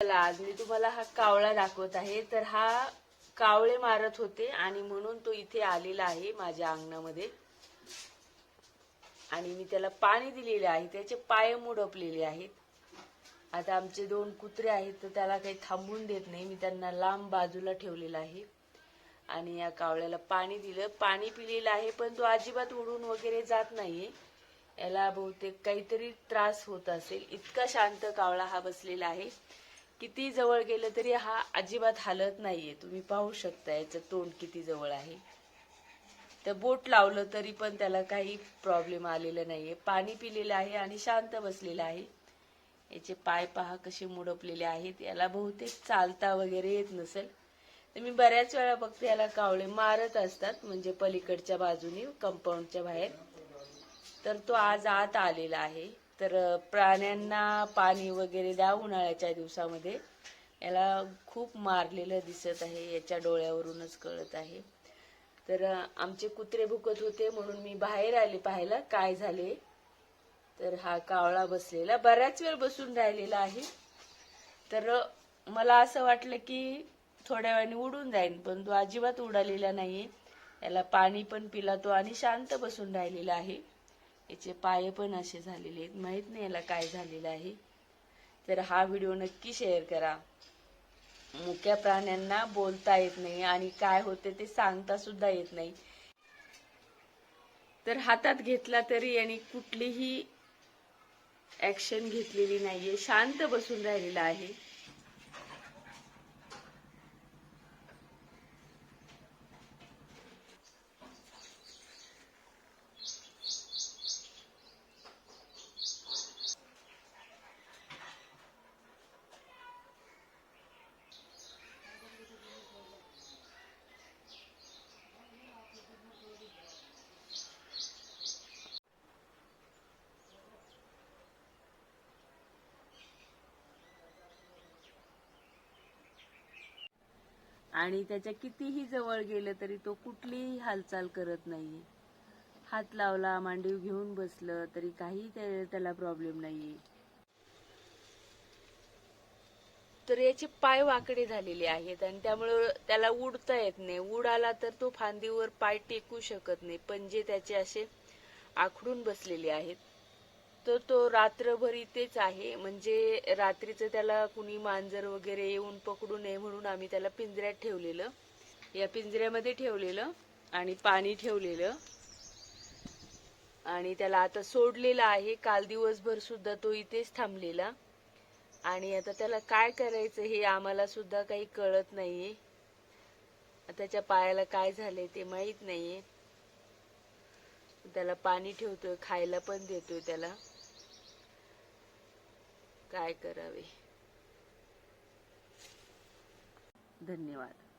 चला आज मी तुम्हाला हा कावळा दाखवत आहे. तर हा कावळे मारत होते आणि म्हणून तो इथे आलेला आहे माझ्या अंगणामध्ये. आणि मी त्याला पाणी दिलेले आहे. त्याचे पाय मुडपलेले आहेत. आता आमचे दोन कुत्रे आहेत तर त्याला काही थांबून देत नाही. मी त्यांना लांब बाजूला ठेवलेलं आहे. आणि या कावळ्याला पाणी दिलं. पाणी पिलेलं आहे पण तो अजिबात उडून वगैरे जात नाहीये. याला बहुतेक काहीतरी त्रास होत असेल. इतका शांत कावळा हा बसलेला आहे. किती जवळ गेलं तरी हा अजिबात हालत नाहीये. तुम्ही पाहू शकता याचं तोंड किती जवळ आहे. तर बोट लावलं तरी पण त्याला काही प्रॉब्लेम आलेला नाहीये. पाणी पिलेलं आहे आणि शांत बसलेलं आहे. याचे पाय पहा कसे मुडपलेले आहेत. याला बहुतेक चालता वगैरे येत नसेल. तर मी बऱ्याच वेळा बघते याला कावळे मारत असतात म्हणजे पलीकडच्या बाजूने कंपाऊंडच्या बाहेर. तर तो आज आत आलेला आहे. तर प्राण्यांना पाणी वगैरे द्या उन्हाळ्याच्या दिवसामध्ये. याला खूप मारलेलं दिसत आहे याच्या डोळ्यावरूनच कळत आहे. तर आमचे कुत्रे भुकत होते म्हणून मी बाहेर आले पाहायला. काय झाले? तर हा कावळा बसलेला बऱ्याच वेळ बसून राहिलेला आहे. तर मला असं वाटलं की थोड्या वेळाने उडून जाईन पण तो अजिबात उडालेला नाही याला पाणी पण पिला तो आणि शांत बसून राहिलेला आहे. याचे पाय पण असे झालेले आहेत. माहीत नाही याला काय झालेलं आहे. तर हा व्हिडिओ नक्की शेअर करा. मुक्या प्राण्यांना बोलता येत नाही आणि काय होते ते सांगता सुद्धा येत नाही. तर हातात घेतला तरी यांनी कुठलीही ऍक्शन घेतलेली नाहीये. शांत बसून राहिलेला आहे. आणि त्याच्या कितीही जवळ गेलं तरी तो कुठलीही हालचाल करत नाही हात लावला मांडीव घेऊन बसलं तरी काही त्याला प्रॉब्लेम नाही तर याचे पाय वाकडे झालेले आहेत आणि त्यामुळे त्याला उडता येत नाही. उडाला तर तो फांदीवर पाय टेकू शकत नाही. पंजे त्याचे असे आखडून बसलेले आहेत तर तो रात्रभर इथेच आहे. म्हणजे रात्रीचं त्याला कुणी मांजर वगैरे येऊन पकडू नये म्हणून आम्ही त्याला पिंजऱ्यात ठेवलेलं. या पिंजऱ्यामध्ये ठेवलेलं आणि पाणी ठेवलेलं. आणि त्याला आता सोडलेला आहे. काल दिवसभर सुद्धा तो इथेच थांबलेला. आणि आता त्याला काय करायचं हे आम्हाला सुद्धा काही कळत नाहीये. त्याच्या पायाला काय झालंय ते माहीत नाहीये. त्याला पाणी ठेवतोय खायला पण देतोय त्याला. काय करावे? धन्यवाद.